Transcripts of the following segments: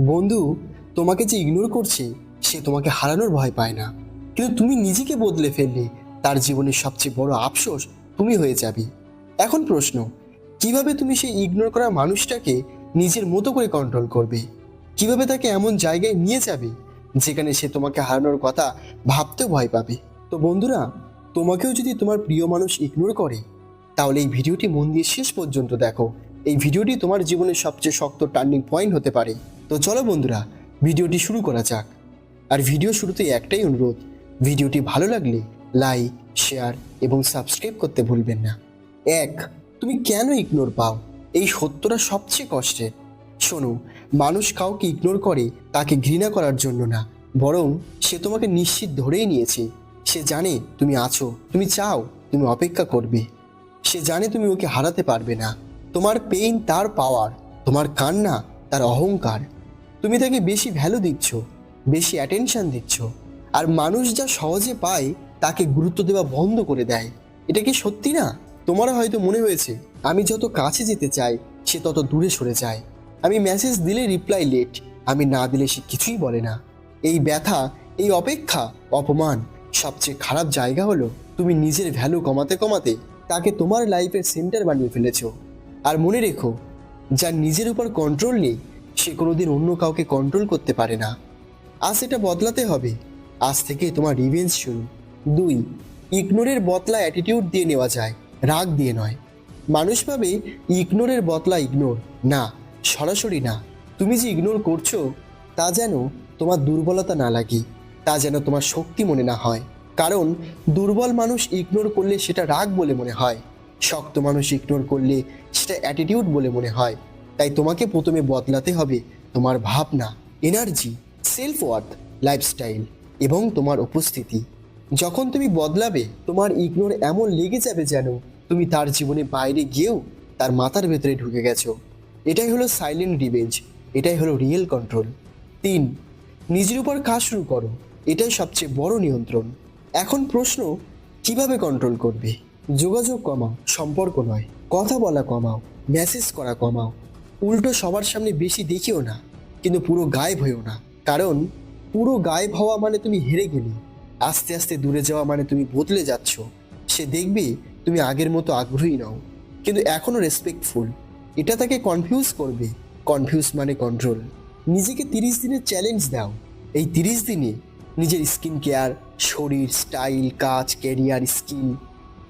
বন্ধু, তোমাকে যে ইগনোর করছে, সে তোমাকে হারানোর ভয় পায় না। কিন্তু তুমি নিজেকে বদলে ফেললে, তার জীবনের সবচেয়ে বড় আফসোস তুমি হয়ে যাবে। এখন প্রশ্ন, কীভাবে তুমি সেই ইগনোর করা মানুষটাকে নিজের মতো করে কন্ট্রোল করবে? কীভাবে তাকে এমন জায়গায় নিয়ে যাবে, যেখানে সে তোমাকে হারানোর কথা ভাবতেও ভয় পাবে? তো বন্ধুরা, তোমাকেও যদি তোমার প্রিয় মানুষ ইগনোর করে, তাহলে এই ভিডিওটি মন দিয়ে শেষ পর্যন্ত দেখো। এই ভিডিওটি তোমার জীবনের সবচেয়ে শক্ত টার্নিং পয়েন্ট হতে পারে। তো চলো বন্ধুরা, ভিডিওটি শুরু করা যাক। আর ভিডিও শুরুতে একটাই অনুরোধ, ভিডিওটি ভালো লাগলে লাইক, শেয়ার এবং সাবস্ক্রাইব করতে ভুলবেন না। এক, তুমি কেন ইগনোর পাও? এই সত্যটা সবচেয়ে কষ্টের। শোনো, মানুষ কাউকে ইগনোর করে তাকে ঘৃণা করার জন্য না, বরং সে তোমাকে নিশ্চিত ধরেই নিয়েছে। সে জানে তুমি আছো, তুমি চাও তুমি অপেক্ষা করবে। সে জানে তুমি ওকে হারাতে পারবে না। তোমার পেইন তার পাওয়ার তোমার কান্না তার অহংকার। তুমি তাকে বেশি ভ্যালু দিচ্ছ, বেশি অ্যাটেনশন দিচ্ছ, আর মানুষ যা সহজে পায় তাকে গুরুত্ব দেওয়া বন্ধ করে দেয়। এটা কি সত্যি না? তোমার হয়তো মনে হয়েছে, আমি যত কাছে যেতে চাই, সে তত দূরে সরে যায়। আমি মেসেজ দিলে রিপ্লাই লেট আমি না দিলে সে কিছুই বলে না। এই ব্যথা, এই অপেক্ষা, অপমান, সবচেয়ে খারাপ জায়গা হলো, তুমি নিজের ভ্যালু কমাতে কমাতে তাকে তোমার লাইফের সেন্টার বানিয়ে ফেলেছ। আর মনে রেখো, যার নিজের উপর কন্ট্রোল নেই সে কোনোদিন অন্য কাউকে কন্ট্রোল করতে পারে না। আজ এটা বদলাতে হবে। আজ থেকে তোমার রিভেঞ্জ শুরু। দুই, ইগনোরের বদলা অ্যাটিটিউড দিয়ে নেওয়া যায়। রাগ দিয়ে নয়। মানুষ ভাবে ইগনোরের বদলা ইগনোর না, সরাসরি না। তুমি যে ইগনোর করছ, তা যেন তোমার দুর্বলতা না লাগে। তা যেন তোমার শক্তি মনে না হয়। কারণ, দুর্বল মানুষ ইগনোর করলে সেটা রাগ বলে মনে হয়। শক্ত মানুষ ইগনোর করলে সেটা অ্যাটিটিউড বলে মনে হয়। তাই তোমাকে প্রথমে বদলাতে হবে তোমার ভাবনা এনার্জি সেলফ ওয়ার্থ লাইফস্টাইল এবং তোমার উপস্থিতি। যখন তুমি বদলাবে, তোমার ইগনোর এমন লেগে যাবে যেন তুমি তার জীবনে বাইরে গিয়েও তার মাথার ভেতরে ঢুকে গেছো। এটাই হলো সাইলেন্ট রিভেঞ্জ এটাই হলো রিয়েল কন্ট্রোল তিন, নিজের উপর কাজ শুরু করো, এটাই সবচেয়ে বড় নিয়ন্ত্রণ। এখন প্রশ্ন, কীভাবে কন্ট্রোল করবে? যোগাযোগ কমাও, সম্পর্ক নয়, কথা বলা কমাও মেসেজ করা কমাও উল্টো সবার সামনে বেশি দেখিও না, কিন্তু পুরো গায়েব হয়েও না। কারণ পুরো গায়েব হওয়া মানে তুমি হেরে গেলে। আস্তে আস্তে দূরে যাওয়া মানে তুমি বদলে যাচ্ছ। সে দেখবে তুমি আগের মতো আগ্রহী নও, কিন্তু এখনও রেসপেক্টফুল এটা তাকে কনফিউজ করবে। কনফিউজ মানে কন্ট্রোল নিজেকে তিরিশ দিনের চ্যালেঞ্জ দাও। এই তিরিশ দিনে নিজের স্কিন কেয়ার শরীর স্টাইল কাজ ক্যারিয়ার স্কিল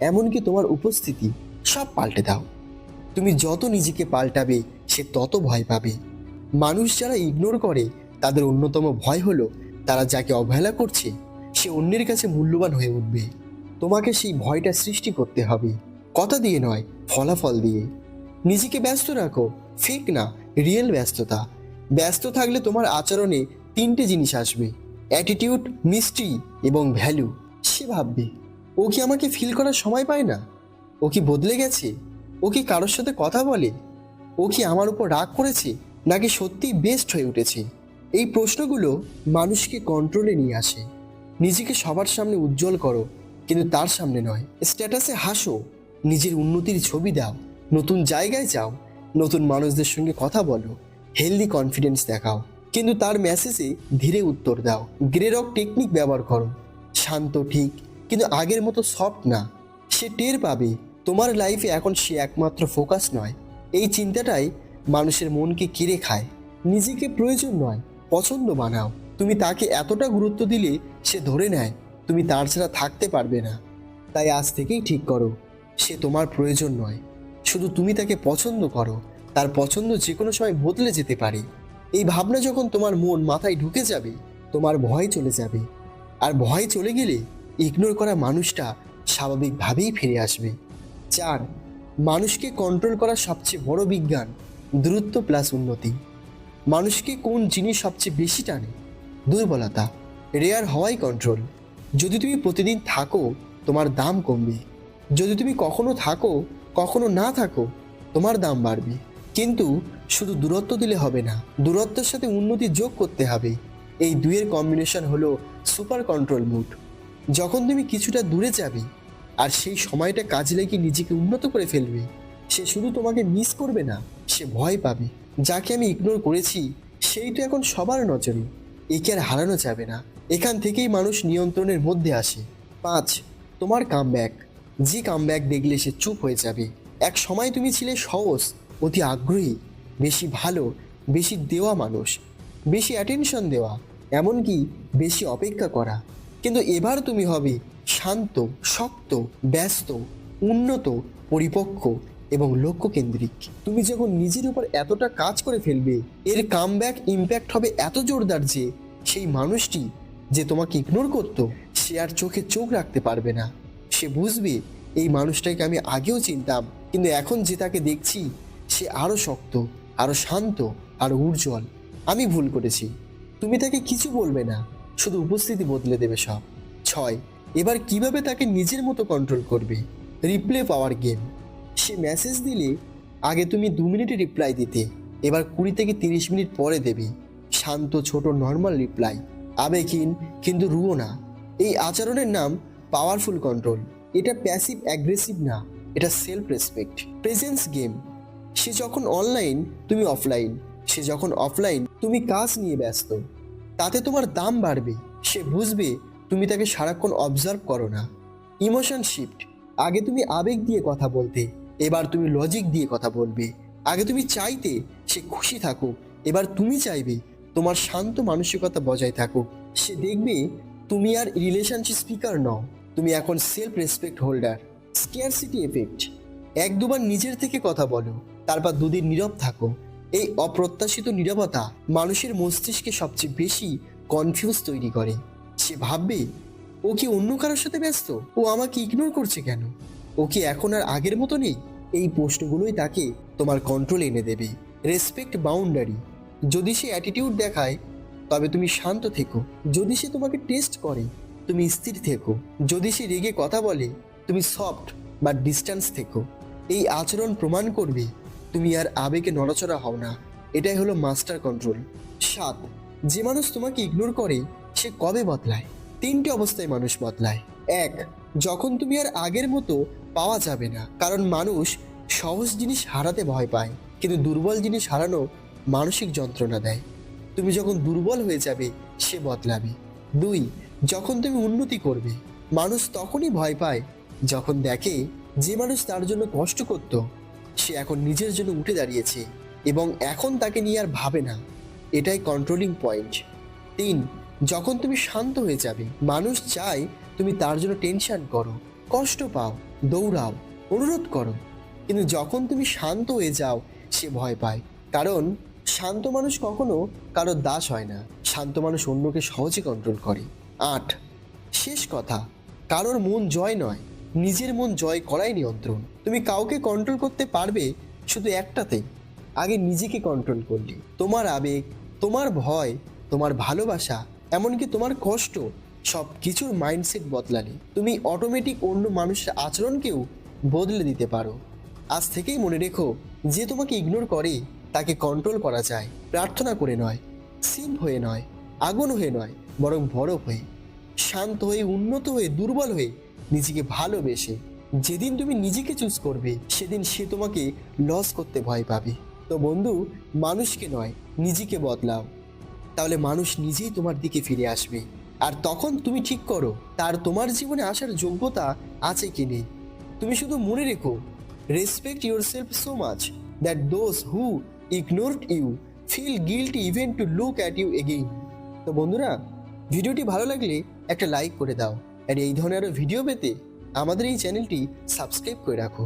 এমনকি তোমার উপস্থিতি সব পাল্টে দাও। তুমি যত নিজেকে পাল্টাবে, সে তত ভয় পাবে। মানুষ যারা ইগনোর করে, তাদের অন্যতম ভয় হলো, তারা যাকে অবহেলা করছে, সে অন্যের কাছে মূল্যবান হয়ে উঠবে। তোমাকে সেই ভয়টা সৃষ্টি করতে হবে। কথা দিয়ে নয়, ফলাফল দিয়ে। নিজেকে ব্যস্ত রাখো ফেক না রিয়েল ব্যস্ততা। ব্যস্ত থাকলে তোমার আচরণে তিনটে জিনিস আসবে অ্যাটিটিউড মিষ্টি এবং ভ্যালু সে ভাববে, ও কি আমাকে ফিল করার সময় পায় না? ও কি বদলে গেছে? ও কি কারোর সাথে কথা বলে? ও কি আমার উপর রাগ করেছে, নাকি সত্যিই বেস্ট হয়ে উঠেছে? এই প্রশ্নগুলো মানুষকে কন্ট্রোলে নিয়ে আসে। নিজেকে সবার সামনে উজ্জ্বল করো, কিন্তু তার সামনে নয়। স্ট্যাটাসে হাসো, নিজের উন্নতির ছবি দাও, নতুন জায়গায় যাও, নতুন মানুষদের সঙ্গে কথা বলো হেলদি কনফিডেন্স দেখাও। কিন্তু তার মেসেজে ধীরে উত্তর দাও। গ্রেরক টেকনিক ব্যবহার করো। শান্ত, ঠিক, কিন্তু আগের মতো সফট না। সে টের পাবে তোমার লাইফে এখন সে একমাত্র ফোকাস নয়। এই চিন্তাটাই মানুষের মনকে কিরে খায়। নিজেকে প্রয়োজন নয়, পছন্দ বানাও। তুমি তাকে এতটা গুরুত্ব দিলে সে ধরে নেয়, তুমি তার ছাড়া থাকতে পারবে না। তাই আজ থেকেই ঠিক করো, সে তোমার প্রয়োজন নয়। শুধু তুমি তাকে পছন্দ করো, তার পছন্দ যে কোনো সময় বদলে যেতে পারে। এই ভাবনা যখন তোমার মন মাথায় ঢুকে যাবে, তোমার ভয় চলে যাবে। আর ভয় চলে গেলে ইগনোর করা মানুষটা স্বাভাবিকভাবেই ফিরে আসবে। চার, মানুষকে কন্ট্রোল করা সবচেয়ে বড় বিজ্ঞান, দূরত্ব প্লাস উন্নতি। মানুষকে কোন জিনিস সবচেয়ে বেশি টানে? দুর্বলতা রেয়ার হওয়াই কন্ট্রোল যদি তুমি প্রতিদিন থাকো, তোমার দাম কমবে। যদি তুমি কখনো থাকো, কখনো না থাকো, তোমার দাম বাড়বে। কিন্তু শুধু দূরত্ব দিলে হবে না, দূরত্বের সাথে উন্নতি যোগ করতে হবে। এই দুইয়ের কম্বিনেশন হলো সুপার কন্ট্রোল মুড যখন তুমি কিছুটা দূরে যাবে আর সেই সময়টা কাজে লেগে নিজেকে উন্নত করে ফেলবে। সে শুধু তোমাকে মিস করবে না, সে ভয় পাবে। যাকে আমি ইগনোর করেছি, সেইটা এখন সবার নজরে। একে আর হারানো যাবে না। এখান থেকেই মানুষ নিয়ন্ত্রণের মধ্যে আসে। পাঁচ, তোমার কামব্যাক যে কামব্যাক দেখলে সে চুপ হয়ে যাবে। এক সময় তুমি ছিলে সহজ, অতি আগ্রহী, বেশি ভালো, বেশি দেওয়া মানুষ, বেশি অ্যাটেনশন দেওয়া, এমনকি বেশি অপেক্ষা করা। কিন্তু এবার তুমি হবে শান্ত, শক্ত, ব্যস্ত, উন্নত, পরিপক্ক এবং লক্ষ্যকেন্দ্রিক। তুমি যখন নিজের উপর এতটা কাজ করে ফেলবে, এর কামব্যাক ইম্প্যাক্ট হবে এত জোরদার যে সেই মানুষটি যে তোমাকে ইগনোর করতো, সে আর চোখে চোখ রাখতে পারবে না। সে বুঝবে, এই মানুষটাকে আমি আগেও চিনতাম, কিন্তু এখন যে তাকে দেখছি, সে আরও শক্ত আরও শান্ত আরও উজ্জ্বল। আমি ভুল করেছি। তুমি তাকে কিছু বলবে না, শুধু উপস্থিতি বদলে দেবে সব। ছয় এবার কীভাবে তাকে নিজের মতো কন্ট্রোল করবে? রিপ্লে পাওয়ার গেম সে মেসেজ দিলে, আগে তুমি দু মিনিটে রিপ্লাই দিতে, এবার কুড়ি থেকে তিরিশ মিনিট পরে দেবে। শান্ত, ছোট নর্মাল রিপ্লাই আবেগহীন, কিন্তু রুও না। এই আচরণের নাম পাওয়ারফুল কন্ট্রোল এটা প্যাসিভ অ্যাগ্রেসিভ না, এটা সেলফ রেসপেক্ট প্রেজেন্স গেম সে যখন অনলাইন তুমি অফলাইন সে যখন অফলাইন তুমি কাজ নিয়ে ব্যস্ত। তাতে তোমার দাম বাড়বে। সে বুঝবে তুমি তাকে সারাক্ষণ অবজার্ভ করো না ইমোশন শিফট আগে তুমি আবেগ দিয়ে কথা বলতে, এবার তুমি লজিক দিয়ে কথা বলবে। আগে তুমি চাইতে সে খুশি থাকুক, এবার তুমি চাইবে তোমার শান্ত মানসিকতা বজায় থাকুক। সে দেখবে তুমি আর রিলেশনশিপ স্পিকার নও, তুমি এখন self respect holder scarcity effect এক দুবার নিজের থেকে কথা বলো, তারপর দুদিন নীরব থাকো। এই অপ্রত্যাশিত নীরবতা মানুষের মস্তিষ্কে সবচেয়ে বেশি কনফিউজ তৈরি করে। সে ভাববে, ও কি অন্য কারোর সাথে ব্যস্ত? ও আমাকে ইগনোর করছে কেন? ও কি এখন আর আগের মতো নেই? এই প্রশ্নগুলোই তাকে তোমার কন্ট্রোল এনে দেবে। রেসপেক্ট বাউন্ডারি যদি সে অ্যাটিটিউড দেখায়, তবে তুমি শান্ত থেকো। যদি সে তোমাকে টেস্ট করে, তুমি স্থির থেকো। যদি সে রেগে কথা বলে, তুমি সফট বা ডিস্টেন্স থেকো। এই আচরণ প্রমাণ করবে, তুমি আর আবেগে নড়াচড়া হও না। এটাই হলো মাস্টার কন্ট্রোল সাত, যে মানুষ তোমাকে ইগনোর করে সে কবে বদলায়? তিনটে অবস্থায় মানুষ বদলায়। এক, যখন তুমি আর আগের মতো পাওয়া যাবে না, কারণ মানুষ সহজ জিনিস হারাতে ভয় পায়, কিন্তু দুর্বল জিনিস হারানো মানসিক যন্ত্রণা দেয়। তুমি যখন দুর্বল হয়ে যাবে, সে বদলাবে। দুই, যখন তুমি উন্নতি করবে, মানুষ তখনই ভয় পায় যখন দেখে যে মানুষ তার জন্য কষ্ট করত, সে এখন নিজের জন্য উঠে দাঁড়িয়েছে এবং এখন তাকে নিয়ে আর ভাবে না। এটাই কন্ট্রোলিং পয়েন্ট তিন যখন তুমি শান্ত হয়ে যাবে, মানুষ চায় তুমি তার জন্য টেনশন করো, কষ্ট পাও, দৌড়াও, অনুরোধ করো। কিন্তু যখন তুমি শান্ত হয়ে যাও, সে ভয় পায়। কারণ শান্ত মানুষ কখনো কারোর দাস হয় না। শান্ত মানুষ অন্যকে সহজে কন্ট্রোল করে। আট, শেষ কথা, কারোর মন জয় নয়। নিজের মন জয় করাই নিয়ন্ত্রণ। তুমি কাউকে কন্ট্রোল করতে পারবে শুধু একটাতেই আগে নিজেকে কন্ট্রোল করলে। তোমার আবেগ, তোমার ভয়, তোমার ভালোবাসা এমনকি তোমার কষ্ট সব কিছুর মাইন্ডসেট বদলালে তুমি অটোমেটিক অন্য মানুষের আচরণকেও বদলে দিতে পারো। আজ থেকেই মনে রেখো, যে তোমাকে ইগনোর করে, তাকে কন্ট্রোল করা যায়, প্রার্থনা করে নয় সিম হয়ে নয়, আগুন হয়ে নয়, বরং বরফ হয়ে, শান্ত হয়ে, উন্নত হয়ে, দুর্বল হয়ে নিজেকে ভালোবেসে। যেদিন তুমি নিজেকে চুজ করবে, সেদিন সে তোমাকে লস করতে ভয় পাবে। তো বন্ধু, মানুষকে নয়, নিজেকে বদলাও। তাহলে মানুষ নিজেই তোমার দিকে ফিরে আসবে। আর তখন তুমি ঠিক করো, তার তোমার জীবনে আসার যোগ্যতা আছে কি নেই। তুমি শুধু মনে রেখো respect your self so much that those who ignored you feel guilty even to look at you again তো বন্ধুরা, ভিডিওটি ভালো লাগলে একটা লাইক করে দাও। আর এই ধরনের আরও ভিডিও পেতে আমাদের এই চ্যানেলটি সাবস্ক্রাইব করে রাখো।